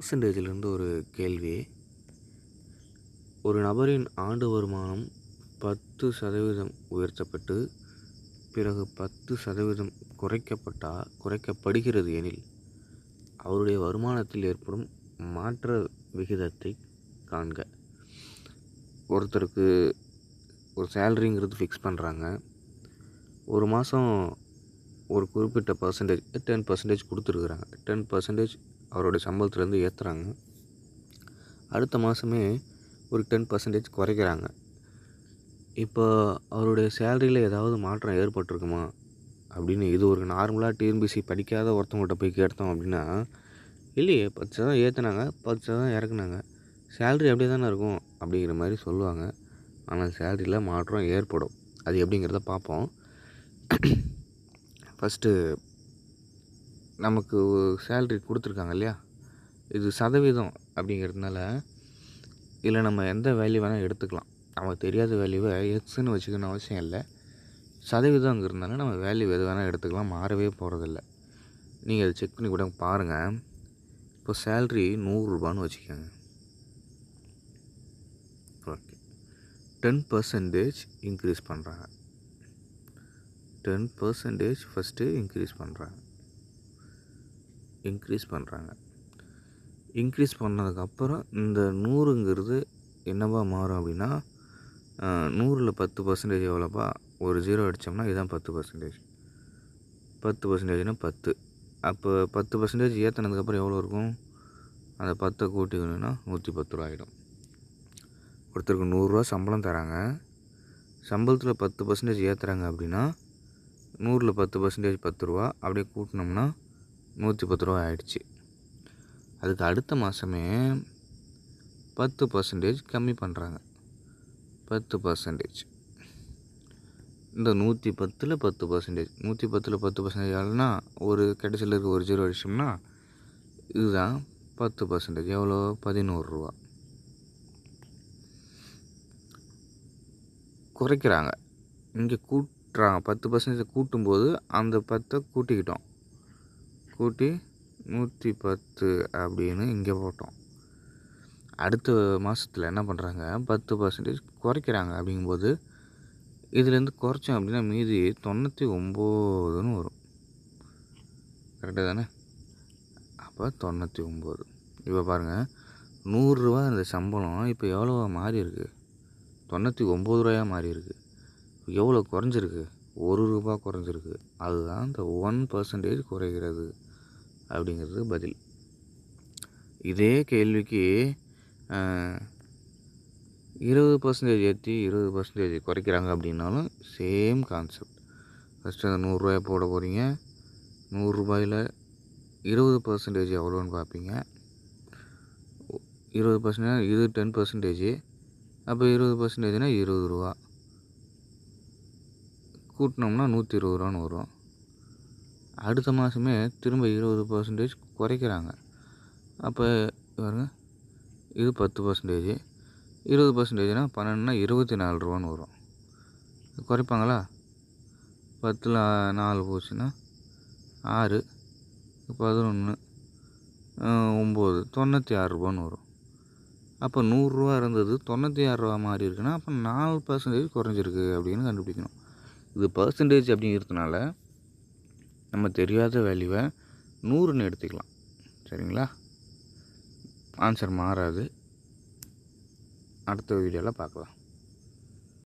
பர்சன்டேஜிலிருந்து ஒரு கேள்வி. ஒரு நபரின் ஆண்டு வருமானம் பத்து சதவீதம் உயர்த்தப்பட்டு பிறகு பத்து சதவீதம் குறைக்கப்பட்டா குறைக்கப்படுகிறது எனில் அவருடைய வருமானத்தில் ஏற்படும் மாற்ற விகிதத்தை காண்க. ஒருத்தருக்கு ஒரு சேலரிங்கிறது ஃபிக்ஸ் பண்ணுறாங்க ஒரு மாதம் ஒரு குறிப்பிட்ட பர்சன்டேஜ் டென் பர்சன்டேஜ் கொடுத்துருக்குறாங்க. டென் பர்சன்டேஜ் அவரோட சம்பளத்துலேருந்து ஏற்றுறாங்க அடுத்த மாதமே ஒரு டென் பர்சன்டேஜ் குறைக்கிறாங்க. இப்போ அவருடைய சேலரியில் ஏதாவது மாற்றம் ஏற்பட்டிருக்குமா? அப்படின்னு இது ஒரு நார்மலாக டிஎன்பிசி படிக்காத ஒருத்தவங்கள்ட்ட போய் கேட்டோம் அப்படின்னா இல்லையே பத்து சதம் ஏற்றுனாங்க பத்து சதம் இறக்குனாங்க. சேல்ரி அப்படியே தானே இருக்கும் அப்படிங்கிற மாதிரி சொல்லுவாங்க. ஆனால் சேலரியில் மாற்றம் ஏற்படும். அது எப்படிங்கிறத பார்ப்போம். ஃபஸ்ட்டு நமக்கு சேல்ரி கொடுத்துருக்காங்க இல்லையா? இது சதவீதம் அப்படிங்கிறதுனால இதில் நம்ம எந்த வேல்யூ வேணால் எடுத்துக்கலாம். நமக்கு தெரியாத வேல்யூவை எக்ஸ்ன்னு வச்சுக்கணும் அவசியம் இல்லை. சதவீதங்கிறதுனால நம்ம வேல்யூ எது வேணால் எடுத்துக்கலாம் மாறவே போகிறதில்ல நீங்கள் அதை செக் பண்ணி கூட பாருங்கள் இப்போ சேல்ரி நூறுரூபான்னு வச்சுக்கோங்க. ஓகே. டென் பர்சன்டேஜ் இன்க்ரீஸ் பண்ணுறாங்க டென் பர்சன்டேஜ் ஃபஸ்ட்டு இன்க்ரீஸ் பண்ணுறாங்க இன்க்ரீஸ் பண்ணுறாங்க இன்க்ரீஸ் பண்ணதுக்கப்புறம் இந்த நூறுங்கிறது என்னவா மாறும் அப்படின்னா நூறில் பத்து பர்சன்டேஜ் எவ்வளோப்பா ஒரு ஜீரோ அடித்தோம்னா இதுதான் பத்து பர்சன்டேஜ் பத்து பர்சன்டேஜ்னால் பத்து. அப்போ பத்து பர்சன்டேஜ் ஏற்றினதுக்கப்புறம் எவ்வளோ இருக்கும்? அந்த பத்தை கூட்டிக்கணுன்னா நூற்றி பத்து ரூபா ஆகிடும் ஒருத்தருக்கு நூறுரூவா சம்பளம் தராங்க. சம்பளத்தில் பத்து பர்சன்டேஜ் ஏற்றுறாங்க அப்படின்னா நூறில் பத்து பர்சன்டேஜ் பத்து ரூபா அப்படியே கூட்டினோம்னா நூற்றி பத்து ரூபா ஆயிடுச்சு. அதுக்கு அடுத்த மாதமே பத்து பர்சன்டேஜ் கம்மி பண்ணுறாங்க பத்து பர்சன்டேஜ் இந்த நூற்றி பத்தில் பத்து பர்சன்டேஜ் நூற்றி பத்தில் பத்து பர்சன்டேஜ் ஆகுதுன்னா ஒரு கடைசியில் இருக்க ஒரு ஜீரோ அடிச்சோம்னா இதுதான் பத்து பர்சன்டேஜ் எவ்வளோ? பதினோருவா குறைக்கிறாங்க. இங்கே கூட்டுறாங்க. பத்து பர்சன்டேஜ் கூட்டும்போது அந்த பத்தை கூட்டிக்கிட்டோம். கூட்டி நூற்றி பத்து அப்படின்னு இங்கே போட்டோம். அடுத்த மாதத்தில் என்ன பண்ணுறாங்க பத்து பர்சன்டேஜ் குறைக்கிறாங்க அப்படிங்கும்போது இதுலேருந்து குறைச்சோம் அப்படின்னா மீதி தொண்ணூற்றி ஒம்போதுன்னு வரும். கரெக்டாக தானே? அப்போ தொண்ணூற்றி ஒம்பது. இப்போ பாருங்கள் நூறுரூவா இந்த சம்பளம் இப்போ எவ்வளோவா மாறி இருக்குது தொண்ணூற்றி ஒம்பது ரூபாயா மாறி இருக்குது எவ்வளோ குறைஞ்சிருக்கு? ஒரு ரூபா குறைஞ்சிருக்கு. அதுதான் இந்த ஒன் பர்சன்டேஜ் குறைகிறது. அப்படிங்கிறது பதில். இதே கேள்விக்கு இருபது பர்சன்டேஜ் ஏற்றி இருபது பர்சன்டேஜ் குறைக்கிறாங்க அப்படின்னாலும் சேம் கான்செப்ட் ஃபஸ்ட்டு அந்த நூறுரூவாயை போட போகிறீங்க நூறுரூபாயில் இருபது பர்சன்டேஜ் எவ்வளோன்னு பார்ப்பீங்க. இருபது பர்சன்டேஜ் இது டென் பர்சன்டேஜ் அப்போ இருபது பர்சன்டேஜ்னால் இருபது ரூபா. கூட்டினோம்னா நூற்றி இருபது ரூபான்னு வரும். அடுத்த மாதமே திரும்ப இருபது பர்சன்டேஜ் குறைக்கிறாங்க. அப்போ பாருங்க இது பத்து பர்சன்டேஜ் இருபது பர்சன்டேஜ்னால் பன்னெண்டுனா இருபத்தி நாலு ரூபான்னு வரும். குறைப்பாங்களா? பத்தில் நாலு போச்சுன்னா ஆறு பதினொன்று ஒம்பது தொண்ணூற்றி ஆறு ரூபான்னு வரும். அப்போ நூறுரூவா இருந்தது தொண்ணூற்றி ஆறு ரூபா மாறி இருக்குன்னா அப்போ நாலு பர்சன்டேஜ் குறைஞ்சிருக்கு அப்படின்னு கண்டுபிடிக்கணும். இது பர்சன்டேஜ் அப்படிங்கிறதுனால நம்ம தெரியாத வேல்யூவை நூறுன்னு எடுத்துக்கலாம். சரிங்களா? ஆன்சர் மாறாது. அடுத்த வீடியோவில் பார்க்கலாம்.